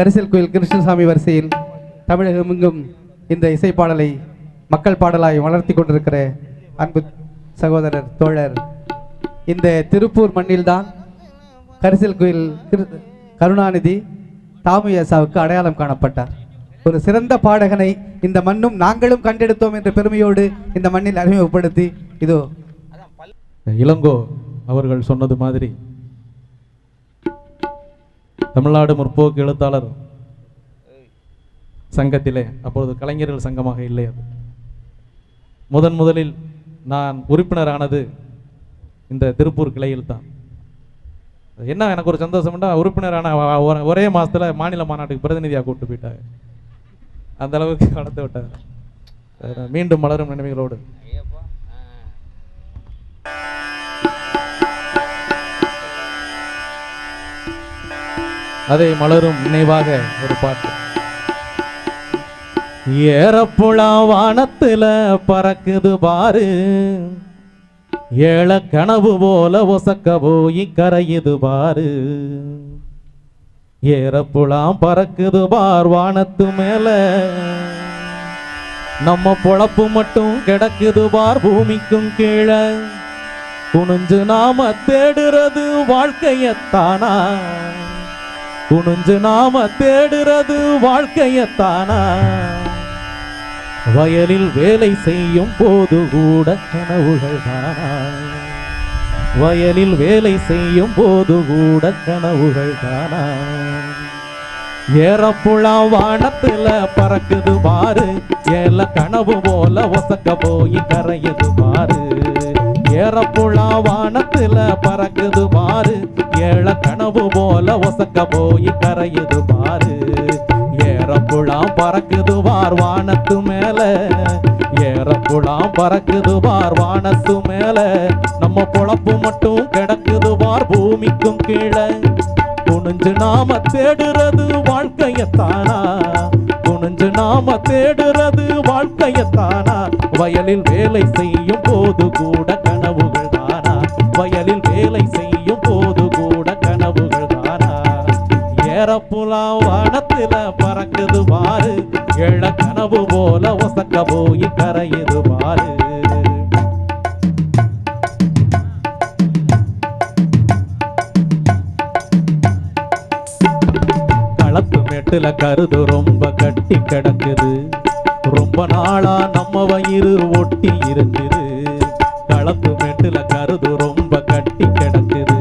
கரிசல் கோயில் கிருஷ்ணசாமி வரிசையில் தமிழகம் எங்கும் இந்த இசை பாடலை மக்கள் பாடலாய் வளர்த்தி கொண்டிருக்கிற அன்பு சகோதரர் தோழர். இந்த திருப்பூர் மண்ணில்தான் கரிசல் கோயில் திரு கருணாநிதி தாமுயசாவுக்கு அடையாளம் காணப்பட்டார். ஒரு சிறந்த பாடகனை இந்த மண்ணும் நாங்களும் கண்டெடுத்தோம் என்ற பெருமையோடு இந்த மண்ணில் அறிமுகப்படுத்தி இதோ. இளங்கோ அவர்கள் சொன்னது மாதிரி தமிழ்நாடு முற்போக்கு எழுத்தாளர் சங்கத்திலே அப்பொழுது கலைஞர்கள் சங்கமாக இல்லை அது. முதன் முதலில் நான் உறுப்பினரானது இந்த திருப்பூர் கிளையில் தான். என்ன எனக்கு ஒரு சந்தோஷம்னா உறுப்பினரான ஒரே மாதத்தில் மாநில மாநாட்டுக்கு பிரதிநிதியாக கூப்பிட்டு போயிட்டாங்க அந்த அளவுக்கு வளர்த்து விட்டாங்க மீண்டும் மலரும் நினைவுகளோடு. அதை மலரும் நினைவாக ஒரு பாட்டு. ஏறப்புழா வானத்துல பறக்குது பாரு. ஏழ கனவு போல ஒசக்க போய் கரையுது பாரு. ஏறப்புழாம் பறக்குது பார் வானத்து மேல. நம்ம பொழப்பு மட்டும் கிடக்குது பார் பூமிக்கும் கீழே. குனிஞ்சு நாம தேடுறது வாழ்க்கையத்தானா? குனிஞ்சு நாம தேடுறது வாழ்க்கையத்தானா? வயலில் வேலை செய்யும் போது கூட கனவுகள் தானா வயலில் வேலை செய்யும் போது கூட கனவுகள் தானா ஏறப்புழா வானத்துல பறக்குது பாரு. ஏல கனவு போல ஒசக்க போய் கரையது பாரு. ஏறப்புழா வானத்துல பறக்குது பாரு ஏழ கனவு போல ஒசக்க போய் கரையுது பாரு ஏறப்புழாம் பறக்குது பார் வானத்து மேல. ஏறப்புழாம் பறக்குது பார் வானத்து மேல. நம்ம பொழப்பு மட்டும் கிடக்குது பார் பூமிக்கும் கீழே. குனிஞ்சு நாம தேடுறது வாழ்க்கையத்தானா? குனிஞ்சு நாம தேடுறது வாழ்க்கையத்தானா வயலில் வேலை செய்யும் போது கூட கனவுகள் தானா? வயலில் வேலை செய்யும் போது கூட கனவுகள் தானா? ஏறப்புலா வானத்துல பறக்குது பாரு. எழ கனவு போல ஒசக்க போய் கரையுது பாரு. களத்து மேட்டுல கருது ரொம்ப கட்டி கிடக்குது. ரொம்ப நாளா நம்ம வயிறு ஒட்டி இருக்குது கலப்பு மேட்டுல கருது ரொம்ப கட்டி கிடக்குது.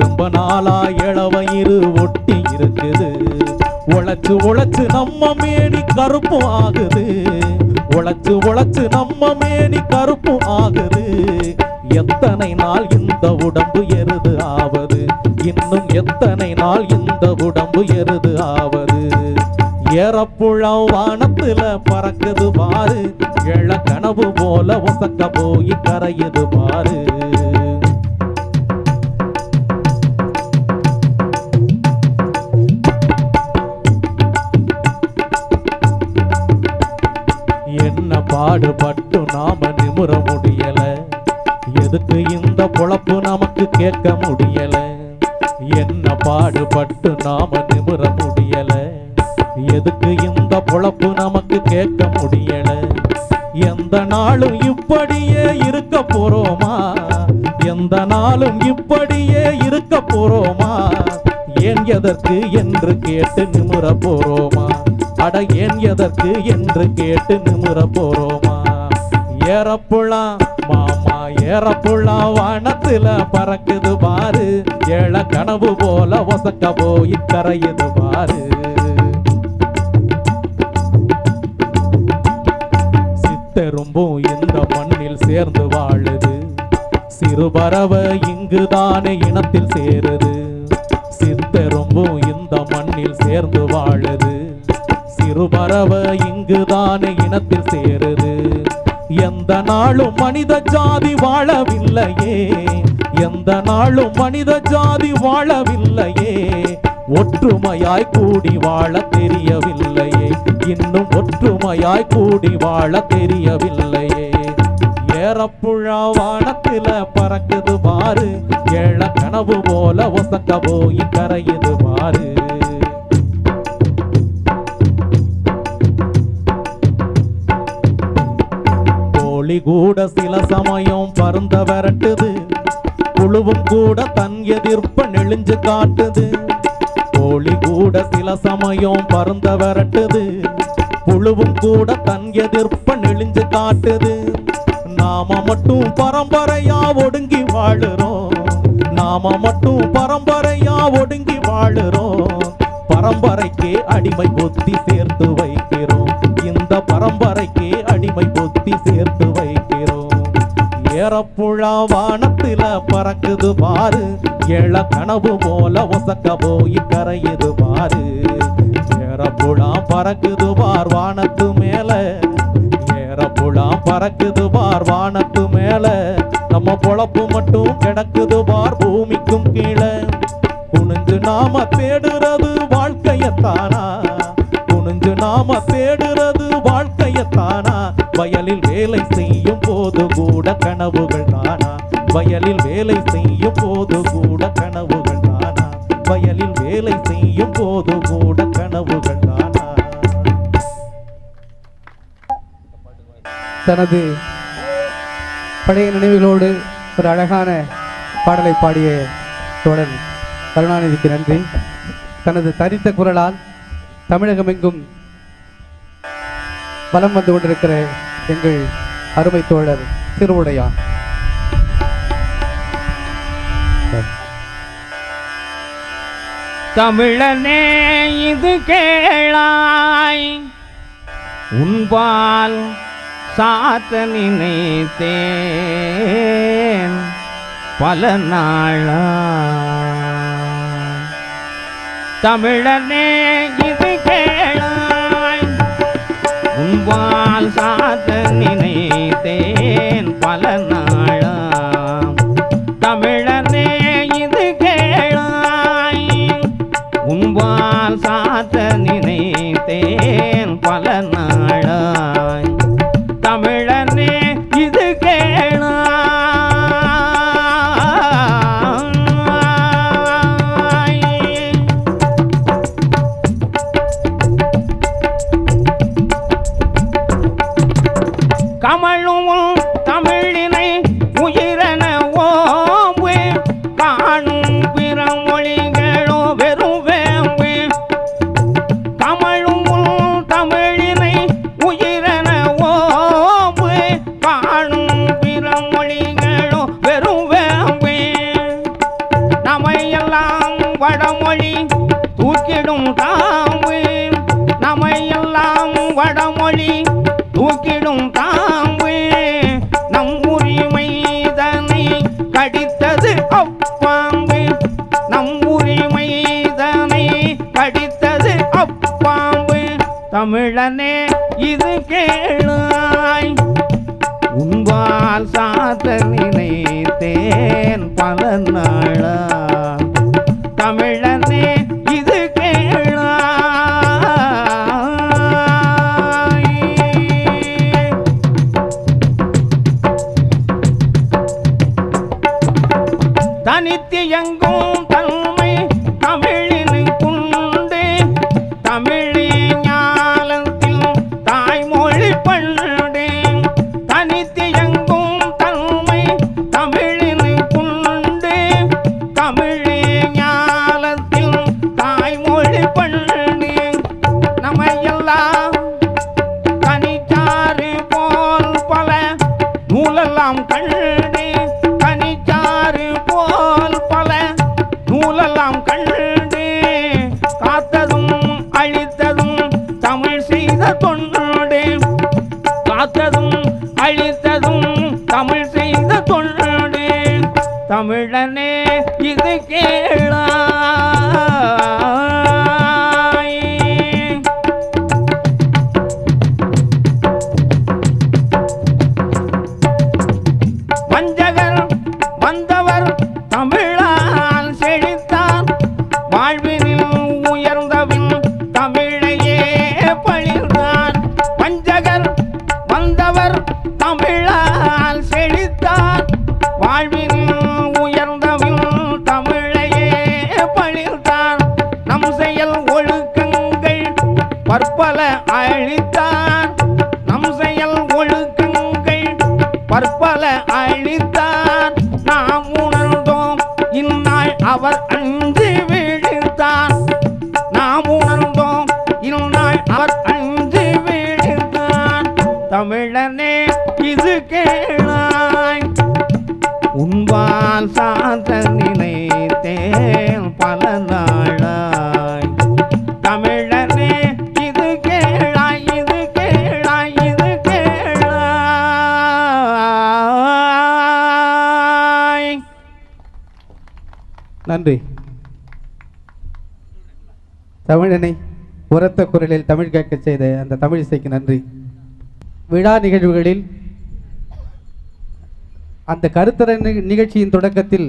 ரொம்ப நாளா இள வயிறு ஒட்டி இருக்குது உழைச்சு உழைச்சு நம்ம மேனி கருப்பும் ஆகுது. உழைச்சு உழைச்சு நம்ம மேனி கருப்பும் ஆகுது. எத்தனை நாள் இந்த உடம்பு எருது ஆவது? இன்னும் எத்தனை நாள் இந்த உடம்பு எருது ஆவது? ஏறப்புழம் வானத்துல பறக்குது பாரு. எழ கனவு போல ஒசக்க போய் கரையுது பாரு. என்ன பாடுபட்டு நாம நிமுற முடியல? எதுக்கு இந்த பொழப்பு நமக்கு கேட்க முடியல? என்ன பாடுபட்டு நாம நிமுற முடியல? எதுக்கு இந்த பொழப்பு நமக்கு கேட்க முடியல? எந்த நாளும் இப்படியே இருக்க போறோமா? எந்த நாளும் இப்படியே இருக்க போறோமா? ஏன் எதற்கு என்று கேட்டு நிமிர போறோமா? அட ஏன் எதற்கு என்று கேட்டு நிமிர போறோமா? ஏறப்புழா மாமா ஏறப்புழா வானத்துல பறக்குது பாரு. ஏழ கனவு போல ஒசக்க போய் கரையுது பாரு. சித்தெரும்பும் இந்த மண்ணில் சேர்ந்து வாழுது? சிறுபறவை இங்குதானே இனத்தில் சேருது. சித்தெரும்பும் இந்த மண்ணில் சேர்ந்து வாழுது. சிறுபறவை இங்குதானே இனத்தில் சேருது. எந்த நாளும் மனித ஜாதி வாழவில்லையே. எந்த நாளும் மனித ஜாதி வாழவில்லையே. ஒற்றுமையாய் கூடி வாழ தெரியவில்லை. இன்னும் ஒற்றுமையாய் கூடி வாழ தெரியவில்லையே. ஏறப்புழா வானத்தில பறக்குது பாரு. ஏழ கனவு போல ஒசக்க போய் கரையுது பாரு. ஒளி கூட சில சமயம் பருந்த விரட்டுது. குழுவும் கூட தன் எதிர்ப்ப நெளிஞ்சு காட்டுது. ஒளி கூட சில சமயம் பருந்த விரட்டுது. புழுவும் கூட தன் எதிர்ப்ப நெளிஞ்சு காட்டுது. நாம மட்டும் பரம்பரையா ஒடுங்கி வாழுறோம். நாம மட்டும் பரம்பரையா ஒடுங்கி வாழுறோம். பரம்பரைக்கே அடிமை பொத்தி சேர்த்து வைக்கிறோம். இந்த பரம்பரைக்கே அடிமை பொத்தி சேர்த்து வைக்கிறோம். ஏறப்புழா வானத்தில பறக்குது பாரு. ஏழ கனவு போல ஒசக்க போய் கரையுது பாரு. ஏறப்புழாம் பறக்குது பார் வானத்து மேல. ஏறப்புழாம் பறக்குது பார் வானத்து மேல. நம்ம பொழப்பு மட்டும் கிடக்குது பார் பூமிக்கும் கீழே. குனிஞ்சு நாம தேடுறது வாழ்க்கையத்தானா? குனிஞ்சு நாம தேடுறது வாழ்க்கையத்தானா? வயலில் வேலை செய்யும் போது கூட கனவுகள் தானா? வயலில் வேலை செய்யும் போது கூட கனவுகள் தானா? வயலில் வேலை செய்யும் போது தனது பழைய நினைவுகளோடு ஒரு அழகான பாடலை பாடிய தோழன் கருணாநிதிக்கு நன்றி. தனது தரித்த குரலால் தமிழகமெங்கும் வலம் வந்து கொண்டிருக்கிற எங்கள் அருமை தோழர் திருவுடையா தமிழனே இது கேளாய். உன்பால் சாத்த நினைத்தேன் பல நாளா. தமிழனே இது கேளாய். உன்பால் சாத்த நினைத்தேன் பல நாள். tonta Cuando தமிழனை உரத்த குரலில் தமிழ் கேட்கச் செய்த அந்த தமிழ் இசைக்கு நன்றி. விழா நிகழ்வுகளில் அந்த கருத்தர நிகழ்ச்சியின் தொடக்கத்தில்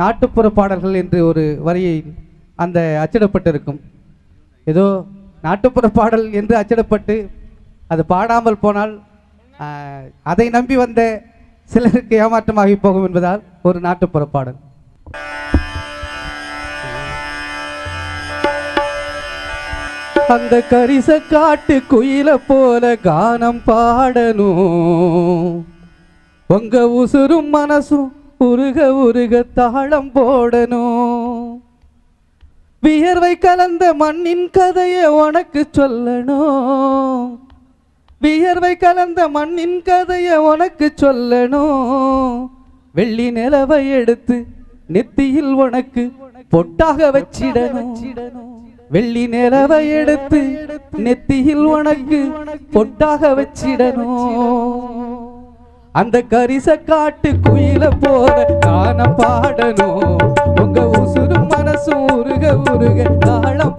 நாட்டுப்புற பாடல்கள் என்று ஒரு வரியை அந்த அச்சிடப்பட்டிருக்கும். ஏதோ நாட்டுப்புற பாடல் என்று அச்சிடப்பட்டு அது பாடாமல் போனால் அதை நம்பி வந்த சிலருக்கு ஏமாற்றமாகி போகும் என்பதால் ஒரு நாட்டுப்புற பாடல். அந்த கரிச காட்டு குயில போல கானம் பாடணும். உங்க உசுரும் மனசும் உருக உருக தாளம் போடணும். வியர்வை கலந்த மண்ணின் கதையை உனக்கு சொல்லணும். வியர்வை கலந்த மண்ணின் கதையை உனக்கு சொல்லணும். வெள்ளி நிலவை எடுத்து நெத்தியில் உனக்கு பொட்டாக வச்சிடணும். வெள்ளி நிலவை எடுத்து நெத்தியில் உனக்கு பொட்டாக வச்சிடணும். அந்த கரிச காட்டு குயில போல காண பாடணும். உங்க உசுரும் மனசும் உருக உருக தாழம்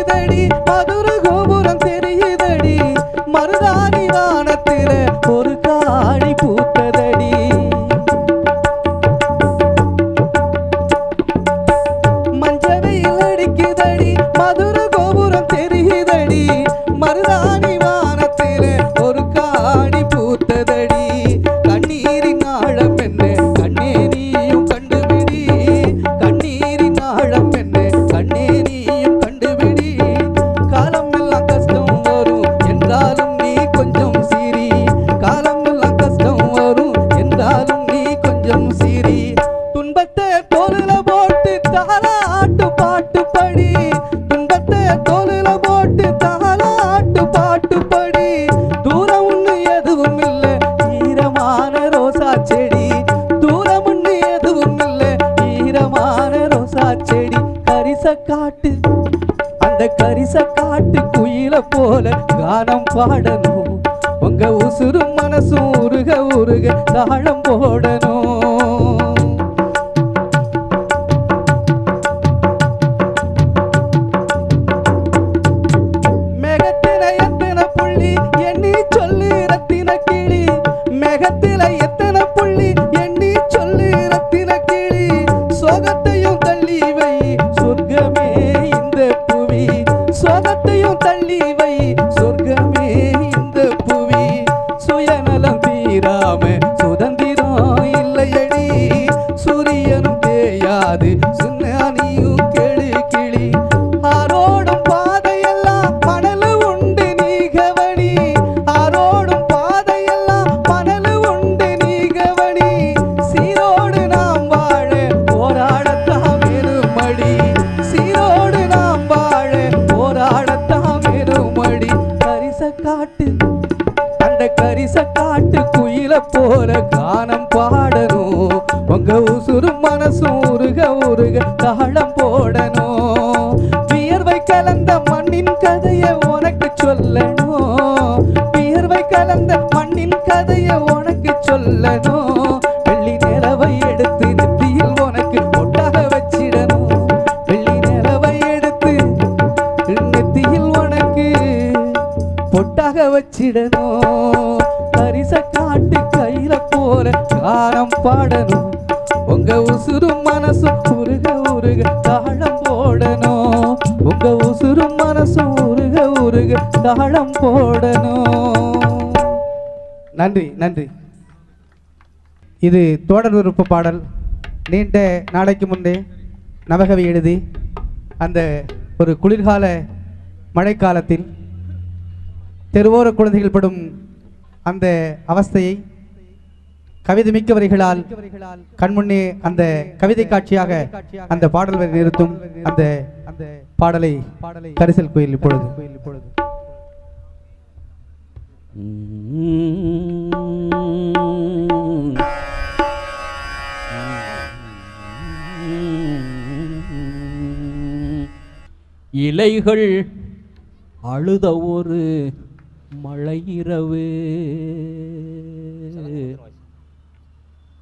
வெயில் அடிக்குதடி vai, vai. கடந்த மண்ணின் கதையை உனக்கு சொல்லணும். வெள்ளி நிலவை எடுத்து நெத்தியில் உனக்கு பொட்டாக வச்சிடணும். வெள்ளி நிலவை எடுத்து நெத்தியில் உனக்கு பொட்டாக வச்சிடணும். பரிச காட்டு கையில போற காரம் பாடணும். உங்க உசுரும் மனசும் உருக உருக தாழம் போடணும். உங்க உசுரும் மனசும் உருக உருக தாழம் போடணும். நன்றி நன்றி. இது தோடர் விருப்ப பாடல். நீண்ட நாளைக்கு முன்னே நவகவி எழுதி அந்த ஒரு குளிர்கால மழைக்காலத்தில் தெருவோர குழந்தைகள் படும் அந்த அவஸ்தையை கவிதை மிக்கவரிகளால் கண்முன்னே அந்த கவிதை காட்சியாக அந்த பாடல் நிறுத்தும் அந்த அந்த பாடலை பாடலை கரிசல் கோயில் இப்பொழுது இப்பொழுது. இலைகள் அழுத ஒரு மழையிரவு.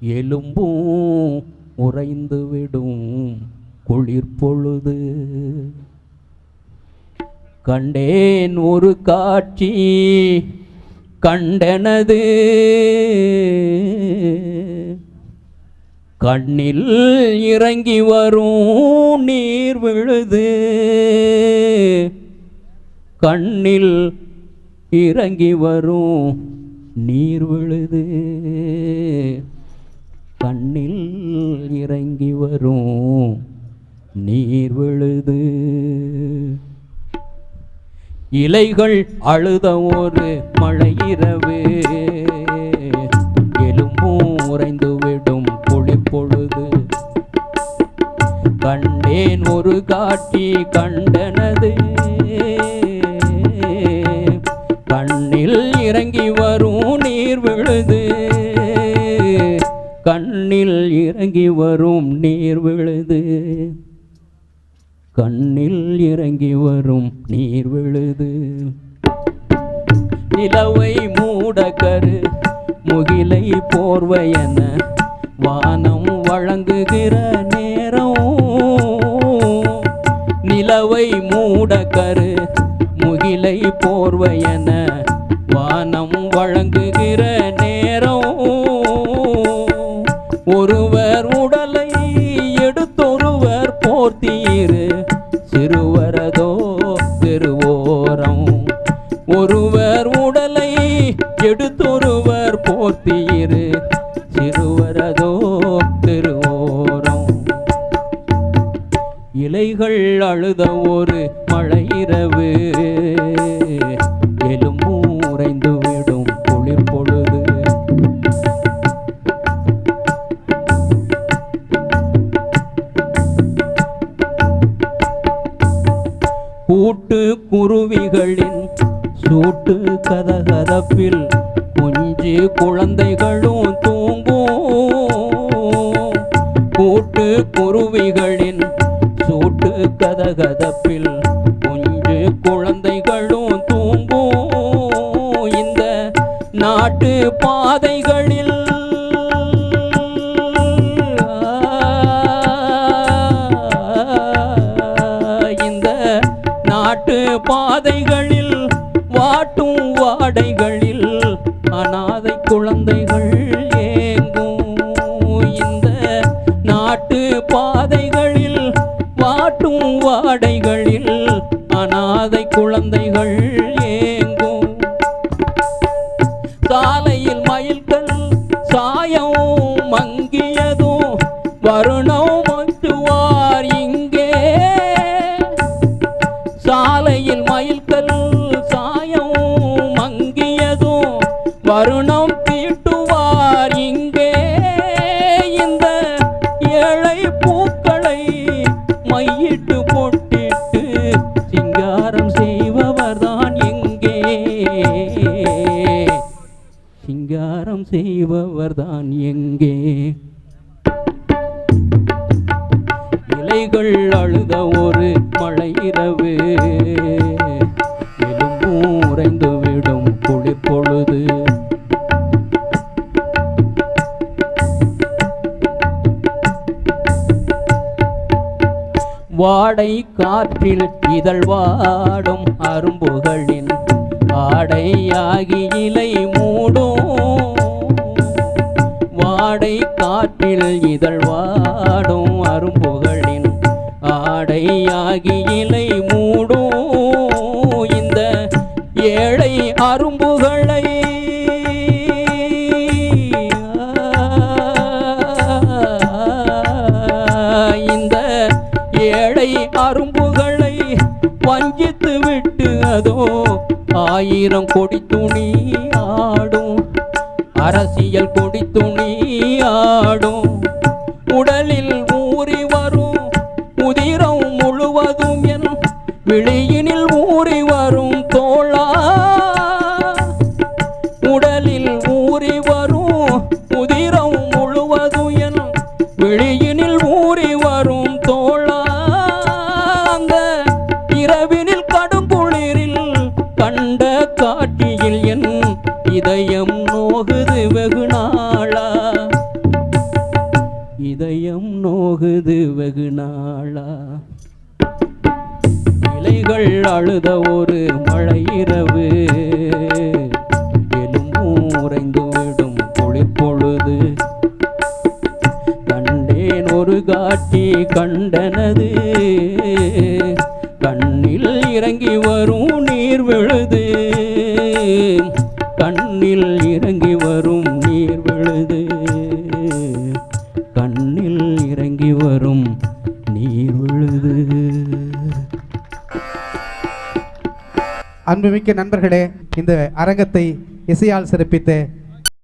எலும்பும் உறைந்து விடும் குளிர் பொழுது. கண்டேன் ஒரு காட்சி கண்டனது. கண்ணில் இறங்கி வரும் நீர் விழுது. கண்ணில் இறங்கி வரும் நீர் விழுது. கண்ணில் இறங்கி வரும் நீர் விழுது. இலைகள் அழுத ஒரு மழையிரவு எலும்பும் உறைந்து விடும் பொழுது கண்டேன் ஒரு காட்டி கண்டனது. கண்ணில் இறங்கி வரும் நீர் விழுது. கண்ணில் இறங்கி வரும் நீர் விழுது. கண்ணில் இறங்கி வரும் நீர் விழுது. நிலவை மூடக்கரு முகிலை போர்வையென வானம் வழங்குகிற நேரம். நிலவை மூட கரு முகிலை போர்வையென ஒத்தியிரு சிறுவரதோ திருவோரம். இலைகள் அழுத ஒரு மழையிரவு பாதைகளில் சிங்காரம் செய்பவர்தான் எங்கே சிங்காரம் செய்பவர்தான் எங்கே. இலைகள் அழுத ஒரு மழை இரவு ஆடை காற்றில் இதழ் வாடும் அரும்புகளின் ஆடையாகி இலை மூடும். வாடை காற்றில் இதழ் வாடும் அரும்புகளின் ஆடையாகி இலை மூடும். இந்த ஏழை அரும்பு ஆயிரம் கொடி துணி ஆடும். அரசியல் கொடி துணி ஆடும். அழுத ஒரு மழை இரவு. அன்புமிக்க நண்பர்களே இந்த அரங்கத்தை இசையால் சிறப்பித்து